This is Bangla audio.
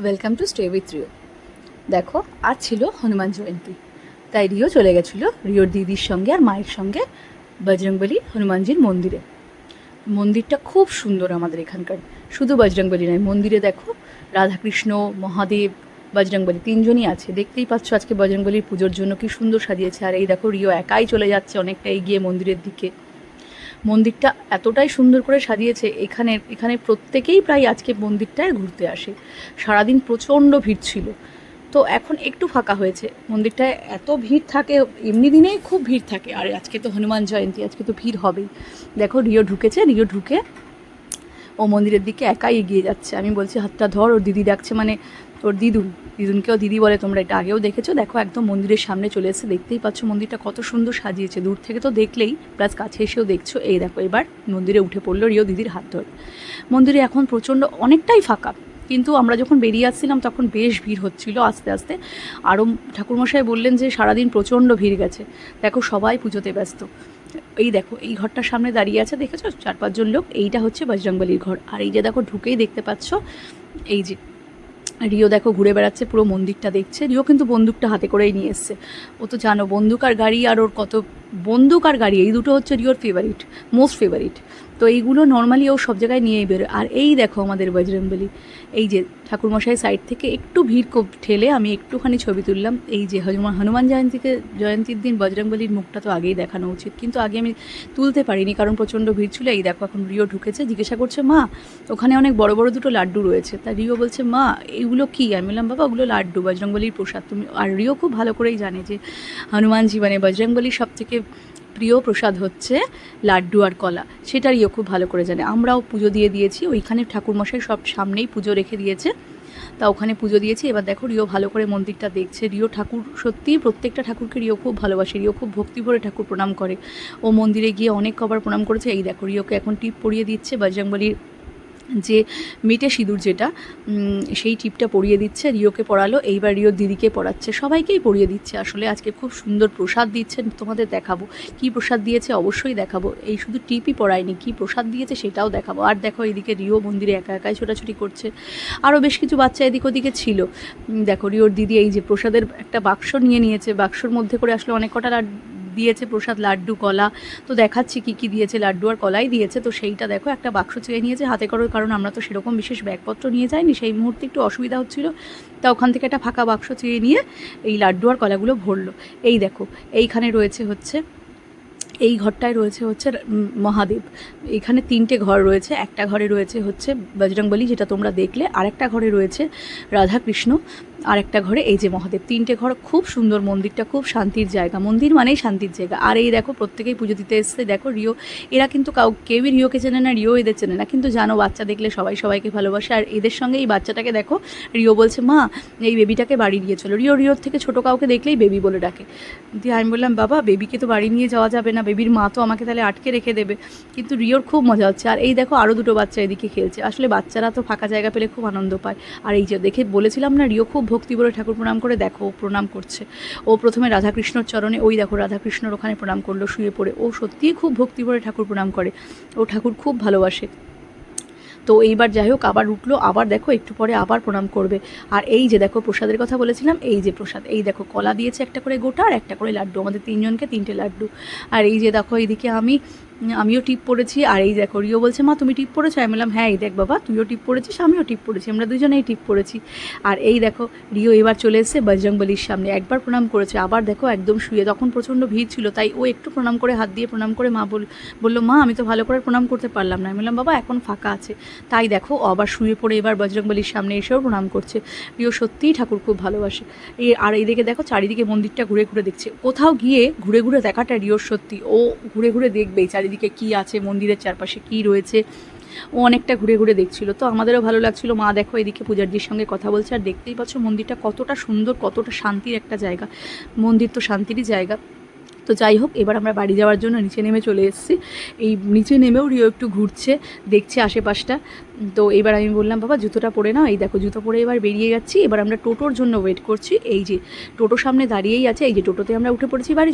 Welcome to stay with Rio দেখো আর ছিল হনুমান জয়ন্তী। তাই রিও চলে গেছিল রিওর দিদির সঙ্গে আর মায়ের সঙ্গে বজরংবলী হনুমানজির মন্দিরে। মন্দিরটা খুব সুন্দর আমাদের এখানকার। শুধু বজরংবলী নয়, মন্দিরে দেখো, রাধাকৃষ্ণ, মহাদেব, বজরংবলী তিনজনই আছে। দেখতেই পাচ্ছ আজকে বজরংবলীর পুজোর জন্য কি সুন্দর সাজিয়েছে। আর এই দেখো, রিও একাই চলে যাচ্ছে অনেকটা এগিয়ে মন্দিরের দিকে। মন্দিরটা এতটাই সুন্দর করে সাজিয়েছে এখানে এখানে প্রত্যেকেই প্রায় আজকে মন্দিরটায় ঘুরতে আসে। সারাদিন প্রচণ্ড ভিড় ছিল। তো এখন একটু ফাঁকা হয়েছে। মন্দিরটায় এত ভিড় থাকে, এমনি দিনেই খুব ভিড় থাকে। আর, আজকে তো হনুমান জয়ন্তী, আজকে তো ভিড় হবেই। দেখো, রিও ঢুকেছে, রিও ঢুকে মন্দিরের দিকে একাই এগিয়ে যাচ্ছে। আমি বলছি, হাতটা ধর, ওর দিদি ডাকছে মানে ওর দিদুন। দিদুনকেও দিদি বলে তোমরা এটা আগেও দেখেছ। দেখো, একদম মন্দিরের সামনে চলে এসেছে। দেখতেই পাচ্ছ মন্দিরটা কত সুন্দর সাজিয়েছে। দূর থেকে তো দেখলেই, প্লাস কাছে এসেও দেখছ। এই দেখো, এবার মন্দিরে উঠে পড়ল রিও দিদির হাত ধরে। মন্দিরে এখন প্রচণ্ড অনেকটাই ফাঁকা। কিন্তু আমরা যখন বেরিয়ে আসছিলাম, তখন বেশ ভিড় হচ্ছিল আস্তে আস্তে। আরও ঠাকুরমশাই বললেন যে, সারাদিন প্রচণ্ড ভিড় গেছে। দেখো, সবাই পুজোতে ব্যস্ত। এই দেখো, এই ঘরটার সামনে দাঁড়িয়ে আছে, দেখেছ? চার পাঁচজন লোক, এইটা হচ্ছে বজরংবলির ঘর। আর এই যে দেখো, ঢুকেই দেখতে পাচ্ছ, এই যে রিও দেখো ঘুরে বেড়াচ্ছে, পুরো মন্দিরটা দেখছে। রিও কিন্তু বন্দুকটা হাতে করেই নিয়ে এসছে। ও তো জানো, বন্দুক আর গাড়ি আর ওর কত বন্দুক আর গাড়ি, এই দুটো হচ্ছে রিওর ফেভারিট মোস্ট ফেভারিট তো এইগুলো নর্মালি ও সব জায়গায় নিয়েই বেরোয় আর এই দেখো আমাদের বজরংবলী, এই যে ঠাকুরমশাই সাইড থেকে একটু ভিড় ঠেলে আমি একটুখানি ছবি তুললাম। এই যে হনুমান হনুমান জয়ন্তীকে, জয়ন্তীর দিন বজরংবলীর মুখটা তো আগেই দেখানো উচিত। কিন্তু আগে আমি তুলতে পারিনি, কারণ প্রচণ্ড ভিড় ছিল। এই দেখো এখন রিও ঢুকেছে, জিজ্ঞাসা করছে, মা, ওখানে অনেক বড় বড় দুটো লাড্ডু রয়েছে। তা রিও বলছে, মা এইগুলো কি? আমি বললাম, বাবা, ওগুলো লাড্ডু, বজরংবলীর প্রসাদ। তুমি আর রিও খুব ভালো করেই জানে যে হনুমানজি মানে বজরংবলীর সব থেকে প্রিয় প্রসাদ হচ্ছে লাড্ডু আর কলা। সেটা রিও খুব ভালো করে জানে। আমরাও পুজো দিয়ে দিয়েছি। ওইখানে ঠাকুরমশাই সব সামনেই পুজো রেখে দিয়েছে। তা ওখানে পুজো দিয়েছি। এবার দেখো রিও ভালো করে মন্দিরটা দেখছে। রিও ঠাকুর সত্যিই প্রত্যেকটা ঠাকুরকে রিও খুব ভালোবাসে। রিও খুব ভক্তি ভরে ঠাকুর প্রণাম করে। ও মন্দিরে গিয়ে অনেক কবার প্রণাম করেছে। এই দেখো রিওকে এখন টিপ পরিয়ে দিচ্ছে। বজরংবলীর যে মেটে সিঁদুর যেটা সেই টিপটা পরিয়ে দিচ্ছে, রিওকে পড়ালো এইবার রিও দিদিকে পড়াচ্ছে সবাইকেই পরিয়ে দিচ্ছে আসলে, আজকে খুব সুন্দর প্রসাদ দিচ্ছেন, তোমাদের দেখাবো, কি প্রসাদ দিয়েছে অবশ্যই দেখাবো, এই শুধু টিপই পড়ায়নি, কি প্রসাদ দিয়েছে সেটাও দেখাবো, আর দেখো এদিকে রিও মন্দিরে একা একাই ছোটাছুটি করছে আরও বেশ কিছু বাচ্চা এদিক ওদিকে ছিল দেখো রিওর দিদি এই যে প্রসাদের একটা বাক্স নিয়ে নিয়েছে, বাক্সর মধ্যে করে আসলে অনেক কটা দিয়েছে প্রসাদ লাড্ডু, কলা। তো দেখাচ্ছি কি কি দিয়েছে লাড্ডু আর কলাই দিয়েছে। তো সেইটা দেখো, একটা বাক্স চেয়ে নিয়েছে হাতে করে, কারণ আমরা তো সেরকম বিশেষ ব্যাগপত্র নিয়ে যাইনি। সেই মুহূর্তে একটু অসুবিধা হচ্ছিল, তা ওখান থেকে একটা ফাঁকা বাক্স চেয়ে নিয়ে এই লাড্ডু আর কলাগুলো ভরলো। এই দেখো, এইখানে রয়েছে হচ্ছে এই ঘরটায় রয়েছে হচ্ছে মহাদেব। এখানে তিনটে ঘর রয়েছে। একটা ঘরে রয়েছে হচ্ছে বজরংবলী, যেটা তোমরা দেখলে। আরেকটা ঘরে রয়েছে রাধাকৃষ্ণ। আর একটা ঘরে এই যে মহাদেব। তিনটে ঘর খুব সুন্দর মন্দিরটা, খুব শান্তির জায়গা। মন্দির মানেই শান্তির জায়গা। আর এই দেখো, প্রত্যেকেই পুজো দিতে এসছে। দেখো, রিও, এরা কিন্তু কাউ, কেউই রিওকে চেনে না, রিও এদের চেনে না। কিন্তু জানো, বাচ্চা দেখলে সবাই সবাইকে ভালোবাসে। আর এদের সঙ্গে এই বাচ্চাটাকে দেখো, রিও বলছে, মা, এই বেবিটাকে বাড়ি নিয়ে চলো। রিও, রিওর থেকে ছোটো কাউকে দেখলেই বেবি বলে ডাকে। দিয়ে আমি বললাম, বাবা, বেবিকে তো বাড়ি নিয়ে যাওয়া যাবে না। বেবির মা তো আমাকে তাহলে আটকে রেখে দেবে। কিন্তু রিওর খুব মজা হচ্ছে। আর এই দেখো আরও দুটো বাচ্চা এদিকে খেলছে। আসলে বাচ্চারা তো ফাঁকা জায়গা পেলে খুব আনন্দ পায়। আর এই যে দেখে বলেছিলাম না, রিও খুব ভক্তি বলে ঠাকুর প্রণাম করে, দেখো প্রণাম করছে। ও প্রথমে রাধাকৃষ্ণর চরণে, ওই দেখো রাধাকৃষ্ণর ওখানে প্রণাম করল, শুয়ে পড়ে। ও সত্যিই খুব ভক্তি ভরে ঠাকুর প্রণাম করে। ও ঠাকুর খুব ভালোবাসে। তো এইবার যাই হোক, আবার উঠল, আবার দেখো একটু পরে আবার প্রণাম করবে। আর এই যে দেখো, প্রসাদের কথা বলেছিলাম, এই যে প্রসাদ, এই দেখো, কলা দিয়েছে একটা করে গোটা আর একটা করে লাড্ডু, আমাদের তিনজনকে তিনটে লাড্ডু। আর এই যে দেখো, এইদিকে আমি আমিও টিপ পড়েছি, আর এই দেখো রিও বলছে, মা, তুমি টিপ পড়েছো? আমি বললাম হ্যাঁ এই দেখ বাবা, তুইও টিপ পড়েছিস, আমিও টিপ পড়েছি, আমরা দুজনেই টিপ পড়েছি। আর এই দেখো, রিও এবার চলে এসেছে বজরংবলির সামনে, একবার প্রণাম করেছে, আবার দেখো একদম শুয়ে, তখন প্রচণ্ড ভিড় ছিল, তাই ও একটু প্রণাম করে হাত দিয়ে প্রণাম করে মা বল, বলল, মা, আমি তো ভালো করে প্রণাম করতে পারলাম না। আমি বললাম, বাবা, এখন ফাঁকা আছে। তাই দেখো আবার শুয়ে পড়ে এবার বজরংবলির সামনে এসেও প্রণাম করছে। রিও সত্যিই ঠাকুর খুব ভালোবাসে। আর এইদিকে দেখো, চারিদিকে মন্দিরটা ঘুরে ঘুরে দেখছে। কোথাও গিয়ে ঘুরে ঘুরে দেখাটা রিওর সত্যি। ও ঘুরে ঘুরে দেখবেই চারিদিকে কি আছে, মন্দিরের চারপাশে কি রয়েছে, ও অনেকটা ঘুরে ঘুরে দেখছিল। তো আমাদেরও ভালো লাগছিল, মা দেখো এদিকে পূজারজির সঙ্গে কথা বলছে আর দেখতেই পাচ্ছ মন্দিরটা কতটা সুন্দর, কতটা শান্তির একটা জায়গা। মন্দির তো শান্তিরই জায়গা। তো যাই হোক, এবার আমরা বাড়ি যাওয়ার জন্য নিচে নেমে চলে এসেছি। এই নিচে নেমেও রিও একটু ঘুরছে, দেখছে আশেপাশটা। তো এবার আমি বললাম, বাবা, জুতোটা পরে নাও। এই দেখো, জুতো পরে এবার বেরিয়ে যাচ্ছি। এবার আমরা টোটোর জন্য ওয়েট করছি। এই যে, টোটো সামনে দাঁড়িয়েই আছে। এই যে, টোটোতে আমরা উঠে পড়েছি, বাড়ি